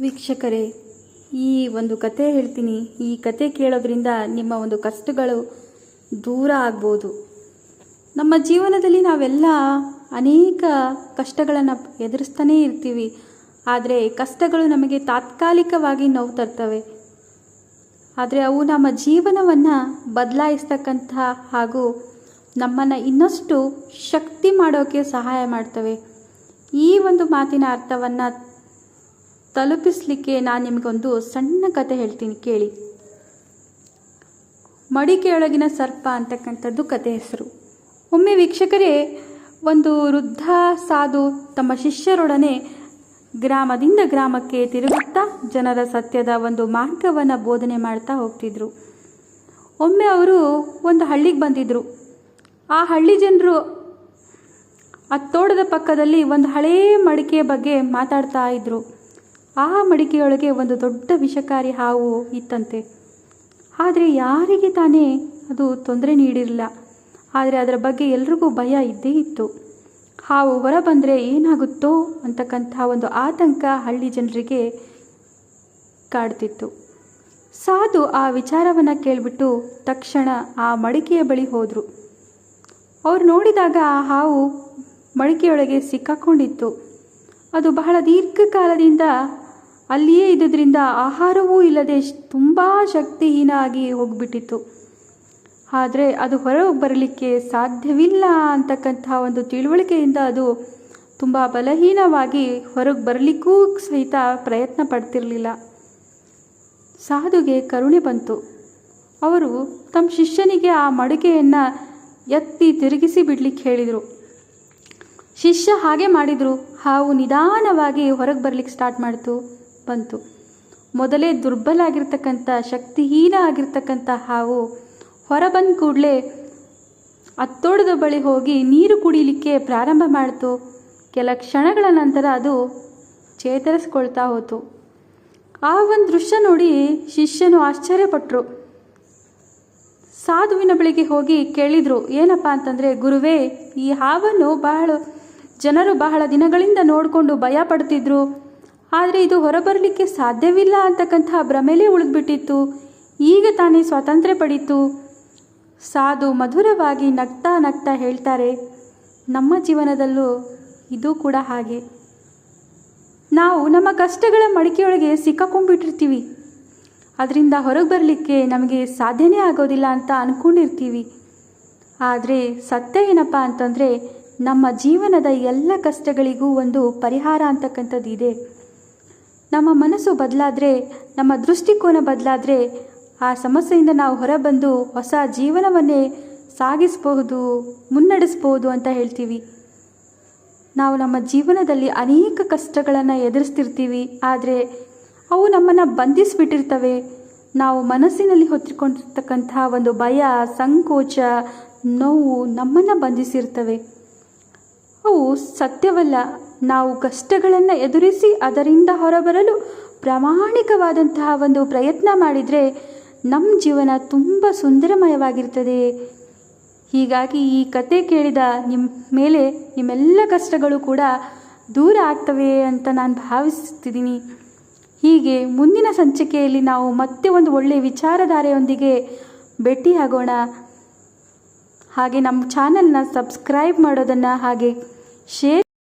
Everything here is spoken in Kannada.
ವೀಕ್ಷಕರೇ, ಈ ಒಂದು ಕತೆ ಹೇಳ್ತೀನಿ. ಈ ಕತೆ ಕೇಳೋದ್ರಿಂದ ನಿಮ್ಮ ಒಂದು ಕಷ್ಟಗಳು ದೂರ ಆಗ್ಬೋದು. ನಮ್ಮ ಜೀವನದಲ್ಲಿ ನಾವೆಲ್ಲ ಅನೇಕ ಕಷ್ಟಗಳನ್ನು ಎದುರಿಸ್ತಾನೇ ಇರ್ತೀವಿ. ಆದರೆ ಕಷ್ಟಗಳು ನಮಗೆ ತಾತ್ಕಾಲಿಕವಾಗಿ ನೋವು ತರ್ತವೆ. ಆದರೆ ಅವು ನಮ್ಮ ಜೀವನವನ್ನು ಬದಲಾಯಿಸ್ತಕ್ಕಂಥ ಹಾಗೂ ನಮ್ಮನ್ನು ಇನ್ನಷ್ಟು ಶಕ್ತಿ ಮಾಡೋಕ್ಕೆ ಸಹಾಯ ಮಾಡ್ತವೆ. ಈ ಒಂದು ಮಾತಿನ ಅರ್ಥವನ್ನು ತಲುಪಿಸಲಿಕ್ಕೆ ನಾನು ನಿಮಗೊಂದು ಸಣ್ಣ ಕತೆ ಹೇಳ್ತೀನಿ, ಕೇಳಿ. ಮಡಿಕೆಯೊಳಗಿನ ಸರ್ಪ ಅಂತಕ್ಕಂಥದ್ದು ಕತೆ ಹೆಸರು. ಒಮ್ಮೆ ವೀಕ್ಷಕರೇ, ಒಂದು ವೃದ್ಧ ಸಾಧು ತಮ್ಮ ಶಿಷ್ಯರೊಡನೆ ಗ್ರಾಮದಿಂದ ಗ್ರಾಮಕ್ಕೆ ತಿರುಗುತ್ತಾ ಜನರ ಸತ್ಯದ ಒಂದು ಮಾರ್ಗವನ್ನು ಬೋಧನೆ ಮಾಡ್ತಾ ಹೋಗ್ತಿದ್ರು. ಒಮ್ಮೆ ಅವರು ಒಂದು ಹಳ್ಳಿಗೆ ಬಂದಿದ್ದರು ಆ ಹಳ್ಳಿ ಜನರು ಆ ತೋಟದ ಪಕ್ಕದಲ್ಲಿ ಒಂದು ಹಳೇ ಮಡಿಕೆಯ ಬಗ್ಗೆ ಮಾತಾಡ್ತಾ ಇದ್ರು. ಆ ಮಡಿಕೆಯೊಳಗೆ ಒಂದು ದೊಡ್ಡ ವಿಷಕಾರಿ ಹಾವು ಇತ್ತಂತೆ. ಆದರೆ ಯಾರಿಗೆ ತಾನೇ ಅದು ತೊಂದರೆ ನೀಡಿರಲಿಲ್ಲ. ಆದರೆ ಅದರ ಬಗ್ಗೆ ಎಲ್ರಿಗೂ ಭಯ ಇದ್ದೇ ಇತ್ತು. ಹಾವು ಹೊರ ಬಂದರೆ ಏನಾಗುತ್ತೋ ಅಂತಕ್ಕಂಥ ಒಂದು ಆತಂಕ ಹಳ್ಳಿ ಜನರಿಗೆ ಕಾಡ್ತಿತ್ತು. ಸಾಧು ಆ ವಿಚಾರವನ್ನು ಕೇಳಿಬಿಟ್ಟು ತಕ್ಷಣ ಆ ಮಡಿಕೆಯ ಬಳಿ ಹೋದರು. ಅವ್ರು ನೋಡಿದಾಗ ಆ ಹಾವು ಮಡಿಕೆಯೊಳಗೆ ಸಿಕ್ಕಾಕೊಂಡಿತ್ತು. ಅದು ಬಹಳ ದೀರ್ಘಕಾಲದಿಂದ ಅಲ್ಲಿಯೇ ಇದ್ದುದರಿಂದ ಆಹಾರವೂ ಇಲ್ಲದೆ ತುಂಬ ಶಕ್ತಿಹೀನ ಆಗಿ ಹೋಗಿಬಿಟ್ಟಿತ್ತು. ಆದರೆ ಅದು ಹೊರಗೆ ಬರಲಿಕ್ಕೆ ಸಾಧ್ಯವಿಲ್ಲ ಅಂತಕ್ಕಂಥ ಒಂದು ತಿಳುವಳಿಕೆಯಿಂದ ಅದು ತುಂಬ ಬಲಹೀನವಾಗಿ ಹೊರಗೆ ಬರಲಿಕ್ಕೂ ಸಹಿತ ಪ್ರಯತ್ನ ಪಡ್ತಿರಲಿಲ್ಲ. ಸಾಧುಗೆ ಕರುಣೆ ಬಂತು. ಅವರು ತಮ್ಮ ಶಿಷ್ಯನಿಗೆ ಆ ಮಡಿಕೆಯನ್ನು ಎತ್ತಿ ತಿರುಗಿಸಿ ಬಿಡ್ಲಿಕ್ಕೆ ಹೇಳಿದರು. ಶಿಷ್ಯ ಹಾಗೆ ಮಾಡಿದರು. ಹಾವು ನಿಧಾನವಾಗಿ ಹೊರಗೆ ಬರಲಿಕ್ಕೆ ಸ್ಟಾರ್ಟ್ ಮಾಡ್ತು. ಬಂತು. ಮೊದಲೇ ದುರ್ಬಲ ಆಗಿರ್ತಕ್ಕಂಥ ಶಕ್ತಿಹೀನ ಆಗಿರ್ತಕ್ಕಂಥ ಹಾವು ಹೊರ ಬಂದ ಕೂಡಲೇ ಅತ್ತೋಡದ ಬಳಿ ಹೋಗಿ ನೀರು ಕುಡಿಲಿಕ್ಕೆ ಪ್ರಾರಂಭ ಮಾಡಿತು. ಕೆಲ ಕ್ಷಣಗಳ ನಂತರ ಅದು ಚೇತರಿಸ್ಕೊಳ್ತಾ ಹೋತು. ಆ ಒಂದು ದೃಶ್ಯ ನೋಡಿ ಶಿಷ್ಯನು ಆಶ್ಚರ್ಯಪಟ್ಟರು ಸಾಧುವಿನ ಬಳಿಗೆ ಹೋಗಿ ಕೇಳಿದರು, ಏನಪ್ಪ ಅಂತಂದರೆ, ಗುರುವೇ, ಈ ಹಾವನ್ನು ಬಹಳ ಜನರು ಬಹಳ ದಿನಗಳಿಂದ ನೋಡಿಕೊಂಡು ಭಯ ಪಡ್ತಿದ್ರು. ಆದರೆ ಇದು ಹೊರಬರಲಿಕ್ಕೆ ಸಾಧ್ಯವಿಲ್ಲ ಅಂತಕ್ಕಂಥ ಭ್ರಮೆಲೇ ಉಳಿದ್ಬಿಟ್ಟಿತ್ತು. ಈಗ ತಾನೇ ಸ್ವಾತಂತ್ರ್ಯ ಪಡೀತು. ಸಾಧು ಮಧುರವಾಗಿ ನಗ್ತಾ ನಗ್ತಾ ಹೇಳ್ತಾರೆ, ನಮ್ಮ ಜೀವನದಲ್ಲೂ ಇದು ಕೂಡ ಹಾಗೆ. ನಾವು ನಮ್ಮ ಕಷ್ಟಗಳ ಮಡಿಕೆಯೊಳಗೆ ಸಿಕ್ಕಾಕೊಂಡ್ಬಿಟ್ಟಿರ್ತೀವಿ. ಅದರಿಂದ ಹೊರಗೆ ಬರಲಿಕ್ಕೆ ನಮಗೆ ಸಾಧ್ಯನೇ ಆಗೋದಿಲ್ಲ ಅಂತ ಅಂದ್ಕೊಂಡಿರ್ತೀವಿ ಆದರೆ ಸತ್ಯ ಏನಪ್ಪ ಅಂತಂದರೆ ನಮ್ಮ ಜೀವನದ ಎಲ್ಲ ಕಷ್ಟಗಳಿಗೂ ಒಂದು ಪರಿಹಾರ ಅಂತಕ್ಕಂಥದ್ದು ಇದೆ ನಮ್ಮ ಮನಸ್ಸು ಬದಲಾದರೆ, ನಮ್ಮ ದೃಷ್ಟಿಕೋನ ಬದಲಾದರೆ, ಆ ಸಮಸ್ಯೆಯಿಂದ ನಾವು ಹೊರಬಂದು ಹೊಸ ಜೀವನವನ್ನೇ ಸಾಗಿಸಬಹುದು, ಮುನ್ನಡೆಸಬಹುದು ಅಂತ ಹೇಳ್ತೀವಿ. ನಾವು ನಮ್ಮ ಜೀವನದಲ್ಲಿ ಅನೇಕ ಕಷ್ಟಗಳನ್ನು ಎದುರಿಸ್ತಿರ್ತೀವಿ, ಆದರೆ ಅವು ನಮ್ಮನ್ನು ಬಂಧಿಸಿಬಿಟ್ಟಿರ್ತವೆ. ನಾವು ಮನಸ್ಸಿನಲ್ಲಿ ಹೊತ್ತಿಕೊಂಡಿರ್ತಕ್ಕಂತಹ ಒಂದು ಭಯ, ಸಂಕೋಚ, ನೋವು ನಮ್ಮನ್ನು ಬಂಧಿಸಿರ್ತವೆ. ಅವು ಸತ್ಯವಲ್ಲ ನಾವು ಕಷ್ಟಗಳನ್ನು ಎದುರಿಸಿ ಅದರಿಂದ ಹೊರಬರಲು ಪ್ರಾಮಾಣಿಕವಾದಂತಹ ಒಂದು ಪ್ರಯತ್ನ ಮಾಡಿದರೆ ನಮ್ಮ ಜೀವನ ತುಂಬ ಸುಂದರಮಯವಾಗಿರ್ತದೆ. ಹೀಗಾಗಿ ಈ ಕತೆ ಕೇಳಿದ ನಿಮ್ಮ ಮೇಲೆ ನಿಮ್ಮೆಲ್ಲ ಕಷ್ಟಗಳು ಕೂಡ ದೂರ ಆಗ್ತವೆ ಅಂತ ನಾನು ಭಾವಿಸ್ತಿದ್ದೀನಿ. ಹೀಗೆ ಮುಂದಿನ ಸಂಚಿಕೆಯಲ್ಲಿ ನಾವು ಮತ್ತೆ ಒಂದು ಒಳ್ಳೆಯ ವಿಚಾರಧಾರೆಯೊಂದಿಗೆ ಭೇಟಿಯಾಗೋಣ ಹಾಗೆ ನಮ್ಮ ಚಾನಲ್ನ ಸಬ್ಸ್ಕ್ರೈಬ್ ಮಾಡೋದನ್ನು ಹಾಗೆ ಶೇರ್